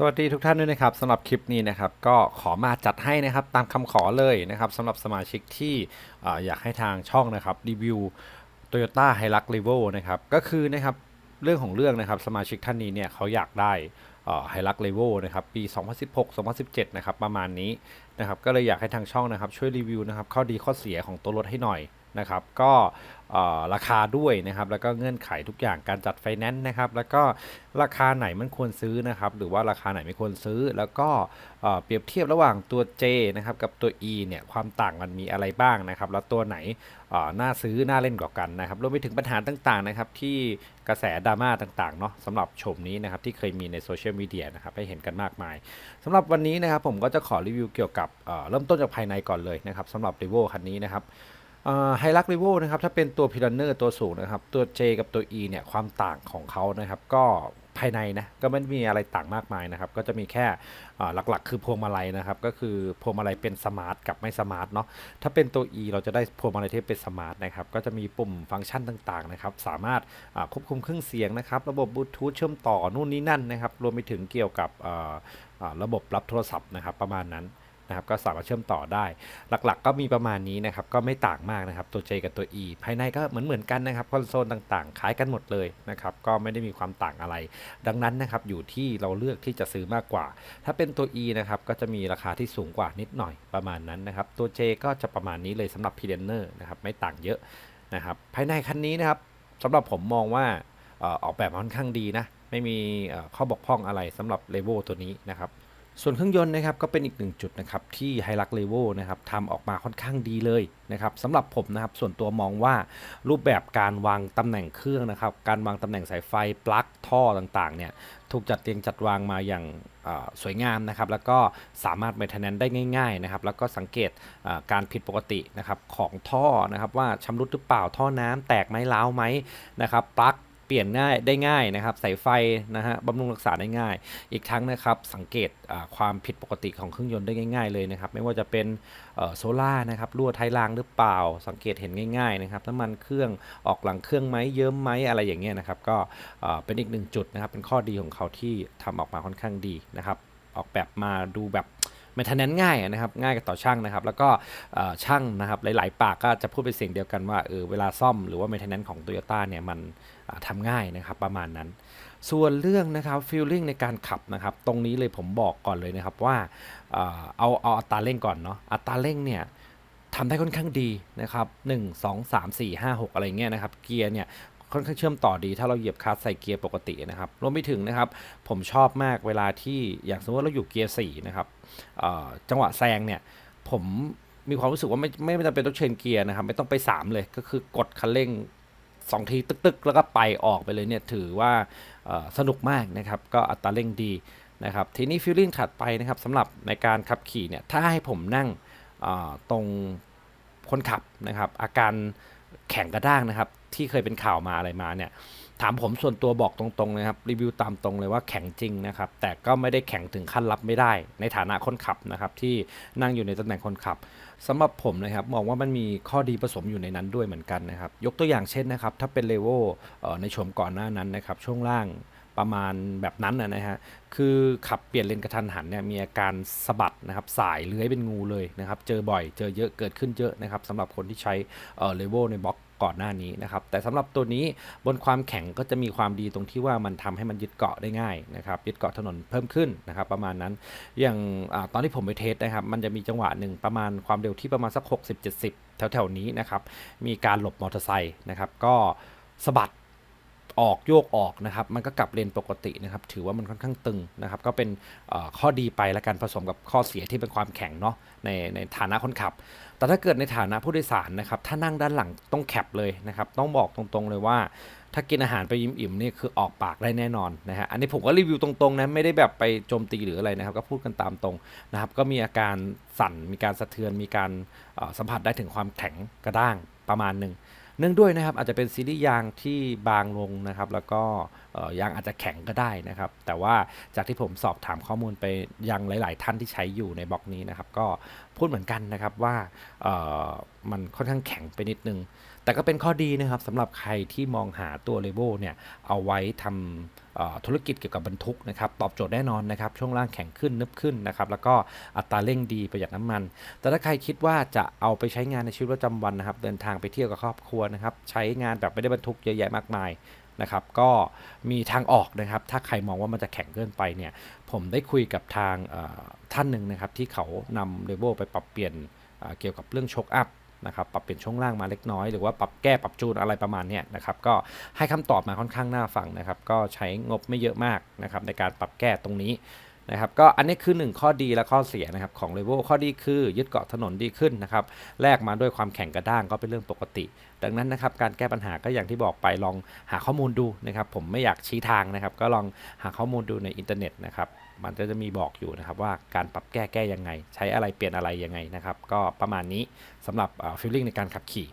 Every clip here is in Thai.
สวัสดีทุกท่านด้วยนะครับสำหรับคลิปนี้นะครับก็ขอมาจัดให้นะครับตามคำขอเลยนะครับสำหรับสมาชิกที่อ่ออยากให้ทางช่องนะครับรีวิว Toyota Hilux Revo นะครับก็คือนะครับเรื่องของเรื่องนะครับสมาชิกท่านนี้เนี่ยเขาอยากได้ไฮลักเลเวลนะครับปี 2016-2017 นะครับประมาณนี้นะครับก็เลยอยากให้ทางช่องนะครับช่วยรีวิวนะครับข้อดีข้อเสียของตัวรถให้หน่อย นะครับก็ราคาด้วยนะครับแล้วก็เงื่อนไขทุกอย่างการจัดไฟแนนซ์นะครับแล้วก็ราคาไหนมันควรซื้อนะครับหรือว่าราคาไหนไม่ควรซื้อ แล้วก็เปรียบเทียบระหว่างตัว J นะครับกับตัว E เนี่ยความต่างมันมีอะไรบ้างนะครับแล้วตัวไหนน่าซื้อน่าเล่นกว่ากันนะครับรวมไปถึงปัญหาต่างๆนะครับที่กระแสดราม่าต่างๆเนาะสำหรับชมนี้นะครับที่เคยมีในโซเชียลมีเดียนะครับให้เห็นกันมากมายสำหรับวันนี้นะครับผมก็จะขอรีวิวเกี่ยวกับเริ่มต้นจากภายในก่อนเลยนะครับสำหรับ r e v o คันนี้นะครับ ไฮลักรีโวนะครับถ้าเป็นตัวพิลันเนอร์ตัวสูงนะครับ ตัว J กับตัว E เนี่ยความต่างของเขานะครับ ก็ภายในนะก็ไม่มีอะไรต่างมากมายนะครับ ก็จะมีแค่หลักๆ คือพวงมาลัยนะครับ ก็คือพวงมาลัยเป็นสมาร์ทกับไม่สมาร์ทเนาะถ้าเป็นตัว E เราจะได้พวงมาลัยที่เป็นสมาร์ทนะครับ ก็จะมีปุ่มฟังก์ชันต่างๆนะครับ สามารถควบคุมเครื่องเสียงนะครับ ระบบบลูทูธเชื่อมต่อนู่นนี่นั่นนะครับ รวมไปถึงเกี่ยวกับระบบรับโทรศัพท์นะครับ ประมาณนั้น นะครับก็สามารถเชื่อมต่อได้ หลักๆ ก็มีประมาณนี้นะครับก็ไม่ต่างมากนะครับตัว J กับตัว E ภายในก็เหมือนเหมือนๆกันนะครับคอนโซลต่างๆ คล้ายกันหมดเลยนะครับก็ไม่ได้มีความต่างอะไร ดังนั้นนะครับอยู่ที่เราเลือกที่จะซื้อมากกว่า ถ้าเป็นตัว E นะครับก็จะมีราคาที่สูงกว่านิดหน่อยประมาณนั้นนะครับตัว J ก็จะประมาณนี้เลยสำหรับ p r e n e r นอร์นะครับไม่ต่างเยอะนะครับภายในคันนี้นะครับสำหรับผมมองว่าออกแบบค่อนข้างดีนะไม่มีข้อบกพร่องอะไรสำหรับ l e v o ตัวนี้นะครับ ส่วนเครื่องยนต์นะครับก็เป็นอีกหนึ่งจุดนะครับที่ h i l u x l e v o นะครับทำออกมาค่อนข้างดีเลยนะครับสำหรับผมนะครับส่วนตัวมองว่ารูปแบบการวางตำแหน่งเครื่องนะครับการวางตำแหน่งสายไฟปลั๊กท่อต่างๆเนี่ยถูกจัดเรียงจัดวางมาอย่างสวยงามนะครับแล้วก็สามารถ maintenance ได้ง่ายๆนะครับแล้วก็สังเกตการผิดปกตินะครับของท่อนะครับว่าชำรุดหรือเปล่าท่อน้ำแตกไหมร้าวไหมนะครับปลั๊ก เปลี่ยนง่ายได้ง่ายนะครับสายไฟนะฮะบำรุงรักษาได้ง่าย อีกทั้งนะครับสังเกตความผิดปกติของเครื่องยนต์ได้ง่าย ๆเลยนะครับไม่ว่าจะเป็นโซล่านะครับรั่วท้ายรางหรือเปล่า สังเกตเห็นง่ายๆนะครับน้ำมันเครื่องออกหลังเครื่องไหมเยิ้มไหมอะไรอย่างเงี้ยนะครับก็เป็นอีกหนึ่งจุดนะครับเป็นข้อดีของเขาที่ทำออกมาค่อนข้างดีนะครับออกแบบมาดูแบบ ม i n t e n a n c e ง่ายนะครับง่ายกับต่อช่างนะครับ แล้วก็ช่างนะครับหลายๆ ปากก็จะพูดเป็นเสียงเดียวกันว่าเออเวลาซ่อมหรือว่า maintenance ของ Toyota เนี่ยมันอ่าทำง่ายนะครับประมาณนั้น ส่วนเรื่องนะครับ feeling ในการขับนะครับตรงนี้เลยผมบอกก่อนเลยนะครับว่าเอ่อเอาเอาอัตราเร่งก่อนเนาะอัตราเร่งเนี่ยทำได้ค่อนข้างดีนะครับ 1 2 3 4 5 6 อะไรเงี้ยนะครับ เกียร์เนี่ย ค่อนข้างเชื่อมต่อดี ถ้าเราเหยียบคลัตช์ใส่เกียร์ปกตินะครับรวมไปถึงนะครับ ผมชอบมากเวลาที่อย่างสมมติเราอยู่เกียร์4นะครับจังหวะแซงเนี่ยผมมีความรู้สึกว่าไม่ไม่จำเป็นต้องเชนเกียร์นะครับ ไม่ต้องไป 3 เลยก็คือกดคันเร่งสองทีตึกๆ แล้วก็ไปออกไปเลยเนี่ยถือว่าสนุกมากนะครับ ก็อัตราเร่งดีนะครับ ทีนี้ฟีลลิ่งถัดไปนะครับสำหรับในการขับขี่เนี่ยถ้าให้ผมนั่งตรงคนขับนะครับ อาการ แข็งกระด้างนะครับ ที่เคยเป็นข่าวมาอะไรมาเนี่ยถามผมส่วนตัวบอกตรงๆเลยครับรีวิวตามตรงเลยว่าแข็งจริงนะครับแต่ก็ไม่ได้แข็งถึงขั้นรับไม่ได้ ในฐานะคนขับนะครับที่นั่งอยู่ในตำแหน่งคนขับสำหรับผมนะครับมองว่ามันมีข้อดีผสมอยู่ในนั้นด้วยเหมือนกันนะครับยกตัวอย่างเช่นนะครับถ้าเป็นเลเวลในชมก่อนหน้านั้นนะครับช่วงล่าง ประมาณแบบนั้นนะนะฮะคือขับเปลี่ยนเลนกระทันหันเนี่ยมีอาการสะบัดนะครับสายเลื้อยเป็นงูเลยนะครับเจอบ่อยเจอเยอะเกิดขึ้นเยอะนะครับสำหรับคนที่ใช้เออเลเวลในบล็อกก่อนหน้านี้นะครับแต่สำหรับตัวนี้บนความแข็งก็จะมีความดีตรงที่ว่ามันทำให้มันยึดเกาะได้ง่ายนะครับยึดเกาะถนนเพิ่มขึ้นนะครับประมาณนั้นอย่างอตอนที่ผมไปเทสนะครับมันจะมีจังหวะหนึ่งประมาณความเร็วที่ประมาณสัก 60 70 แถวๆนี้นะครับมีการหลบมอเตอร์ไซค์นะครับก็สะบัด ออกโยกออกนะครับ มันก็กลับเลนปกตินะครับ ถือว่ามันค่อนข้างตึงนะครับ ก็เป็นข้อดีไปและกันผสมกับข้อเสียที่เป็นความแข็งเนาะในในฐานะคนขับ แต่ถ้าเกิดในฐานะผู้โดยสารนะครับ ถ้านั่งด้านหลังต้องแคปเลยนะครับ ต้องบอกตรงๆเลยว่า ถ้ากินอาหารไปยิ้มอิ่มๆนี่คือออกปากได้แน่นอนนะฮะ อันนี้ผมก็รีวิวตรงๆนะ ไม่ได้แบบไปโจมตีหรืออะไรนะครับ ก็พูดกันตามตรงนะครับ ก็มีอาการสั่น มีการสะเทือน มีการสัมผัสได้ถึงความแข็งกระด้างประมาณหนึ่ง เนื่องด้วยนะครับอาจจะเป็นซีรีส์ยางที่บางลงนะครับแล้วก็ยางอาจจะแข็งก็ได้นะครับแต่ว่าจากที่ผมสอบถามข้อมูลไปยังหลาย ๆ ท่านที่ใช้อยู่ในบล็อกนี้นะครับก็พูดเหมือนกันนะครับว่ามันค่อนข้างแข็งไปนิดนึง แต่ก็เป็นข้อดีนะครับสำหรับใครที่มองหาตัวเลเวลเนี่ยเอาไว้ทำธุรกิจเกี่ยวกับบรรทุกนะครับตอบโจทย์แน่นอนนะครับช่วงล่างแข็งขึ้นนึบขึ้นนะครับแล้วก็อัตราเร่งดีประหยัดน้ำมัน แต่ถ้าใครคิดว่าจะเอาไปใช้งานในชีวิตประจำวันนะครับเดินทางไปเที่ยวกับครอบครัวนะครับใช้งานแบบไม่ได้บรรทุกเยอะแยะมากมายนะครับก็มีทางออกนะครับ ถ้าใครมองว่ามันจะแข็งเกินไปเนี่ย ผมได้คุยกับทางท่านหนึ่งนะครับ ที่เขานำเลเวลไปปรับเปลี่ยนเกี่ยวกับเรื่องโชคอัพ นะครับปรับเปลี่ยนช่วงล่างมาเล็กน้อยหรือว่าปรับแก้ปรับจูนอะไรประมาณเนี้ยนะครับก็ให้คำตอบมาค่อนข้างน่าฟังนะครับก็ใช้งบไม่เยอะมากนะครับในการปรับแก้ตรงนี้ นะครับก็อันนี้คือ 1 ข้อดีและข้อเสียนะครับของ l e v e l ข้อดีคือยึดเกาะถนนดีขึ้นนะครับแลกมาด้วยความแข็งกระด้างก็เป็นเรื่องปกติ ดังนั้นนะครับการแก้ปัญหาก็อย่างที่บอกไปลองหาข้อมูลดูนะครับผมไม่อยากชี้ทางนะครับก็ลองหาข้อมูลดูในอินเทอร์เน็ตนะครับมันก็จะมีบอกอยู่นะครับว่าการปรับแก้แก้ยังไง ใช้อะไรเปลี่ยนอะไรยังไงนะครับก็ประมาณนี้สำหรับฟีลลิ่งในการขับขี่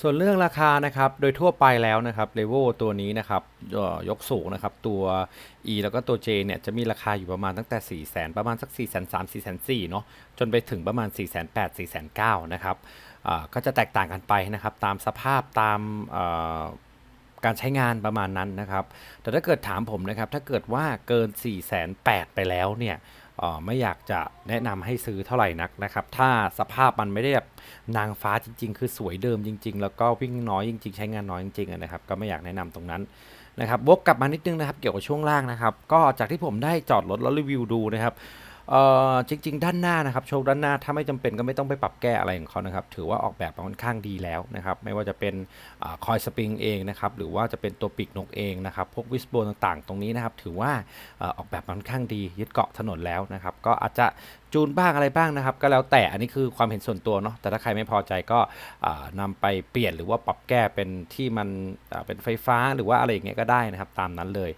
ส่วนเรื่องราคานะครับ โดยทั่วไปแล้วนะครับเลเวลตัวนี้นะครับยกสูงนะครับ ตัว E แล้วก็ตัว J เนี่ยจะมีราคาอยู่ประมาณตั้งแต่ 4 0 0 0 0 0 ประมาณสัก 4 3 0 0 0 4 4 0 0เนาะจนไปถึงประมาณ 4 8 0 0 0 4 9 0 0นะครับอ่าก็จะแตกต่างกันไปนะครับ ตามสภาพตามอ่อการใช้งานประมาณนั้นนะครับ แต่ถ้าเกิดถามผมนะครับ ถ้าเกิดว่าเกิน 4 8 0 0 0ไปแล้วเนี่ย ไม่อยากจะแนะนำให้ซื้อเท่าไหร่นักนะครับ ถ้าสภาพมันไม่ได้แบบนางฟ้าจริง ๆ คือสวยเดิมจริง ๆ แล้วก็วิ่งน้อยจริง ๆ ใช้งานน้อยจริงๆนะครับ ก็ไม่อยากแนะนำตรงนั้นนะครับวกกลับมานิดนึงนะครับ เกี่ยวกับช่วงล่างนะครับ ก็จากที่ผมได้จอดรถแล้วรีวิวดูนะครับ เอ่อจริง ๆ ด้านหน้านะครับโชคด้านหน้าถ้าไม่จำเป็นก็ไม่ต้องไปปรับแก้อะไรของเขานะครับถือว่าออกแบบมาค่อนข้างดีแล้วนะครับไม่ว่าจะเป็นคอยสปริงเองนะครับหรือว่าจะเป็นตัวปีกนกเองนะครับพวกวิสโบต่างๆ ตรงนี้นะครับถือว่าออกแบบมาค่อนข้างดียึดเกาะถนนแล้วนะครับก็อาจจะจูนบ้างอะไรบ้างนะครับ ก็แล้วแต่อันนี้คือความเห็นส่วนตัวเนาะแต่ถ้าใครไม่พอใจก็อ่านำไปเปลี่ยนหรือว่าปรับแก้เป็นที่มันเป็นไฟฟ้าหรือว่าอะไรอย่างเงี้ยก็ได้นะครับตามนั้นเลย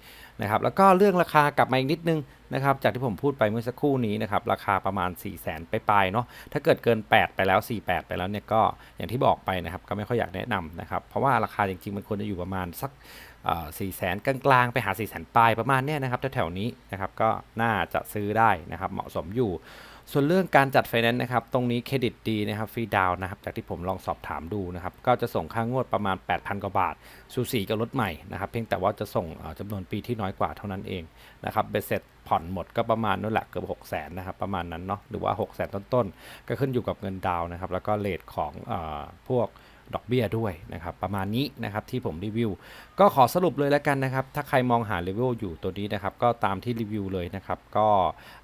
นะครับแล้วก็เรื่องราคากลับมาอีกนิดนึงนะครับจากที่ผมพูดไปเมื่อสักครู่นี้นะครับราคาประมาณ 4 0 0แสนไปปลายเนาะถ้าเกิดเกิน 8 ไปแล้ว 48 ไปแล้วเนี่ยก็อย่างที่บอกไปนะครับก็ไม่ค่อยอยากแนะนำนะครับเพราะว่าราคาจริงๆมันควรจะอยู่ประมาณสัก สี่แสนกลางๆ ไปหา4ี่แสนปลายประมาณเนี้ยนะครับแถวๆนี้นะครับก็น่าจะซื้อได้นะครับเหมาะสมอยู่ ส่วนเรื่องการจัดไฟแนนซ์นะครับตรงนี้เครดิตดีนะครับฟรีดาวนะครับจากที่ผมลองสอบถามดูนะครับก็จะส่งค่างวดประมาณ 8,000 กว่าบาทสูสีกับรถใหม่นะครับเพียงแต่ว่าจะส่งเอ่อจำนวนปีที่น้อยกว่าเท่านั้นเองนะครับเบ็ดเสร็จผ่อนหมดก็ประมาณนั่นแหละเกือบ6 0 0 0 0นะครับประมาณนั้นเนาะหรือว่า 6 0 0 0 0 0ต้นๆ ก็ขึ้นอยู่กับเงินดาวนะครับแล้วก็เลทของอพวก ดอกเบี้ยด้วยนะครับประมาณนี้นะครับที่ผมรีวิว ก็ขอสรุปเลยแล้วกันนะครับ ถ้าใครมองหาเลเวลอยู่ตัวนี้นะครับ ก็ตามที่รีวิวเลยนะครับ ก็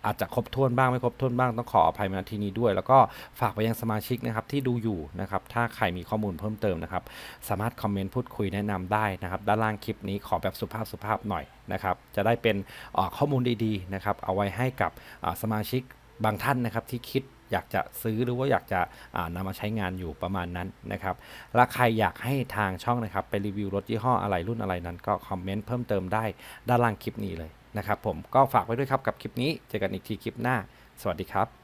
อาจจะครบถ้วนบ้างไม่ครบถ้วนบ้างต้องขออภัยมาที่นี้ด้วย แล้วก็ฝากไปยังสมาชิกนะครับที่ดูอยู่นะครับ ถ้าใครมีข้อมูลเพิ่มเติมนะครับ สามารถคอมเมนต์พูดคุยแนะนำได้นะครับ ด้านล่างคลิปนี้ขอแบบสุภาพสุภาพหน่อยนะครับ จะได้เป็นข้อมูลดีๆนะครับ เอาไว้ให้กับสมาชิกบางท่านนะครับที่คิด อยากจะซื้อหรือว่าอยากจะนำนำมาใช้งานอยู่ประมาณนั้นนะครับและใครอยากให้ทางช่องนะครับไปรีวิวรถยี่ห้ออะไรรุ่นอะไรนั้น ก็คอมเมนต์เพิ่มเติมได้ด้านล่างคลิปนี้เลยนะครับผมก็ฝากไว้ด้วยครับกับคลิปนี้เจอกันอีกทีคลิปหน้า สวัสดีครับ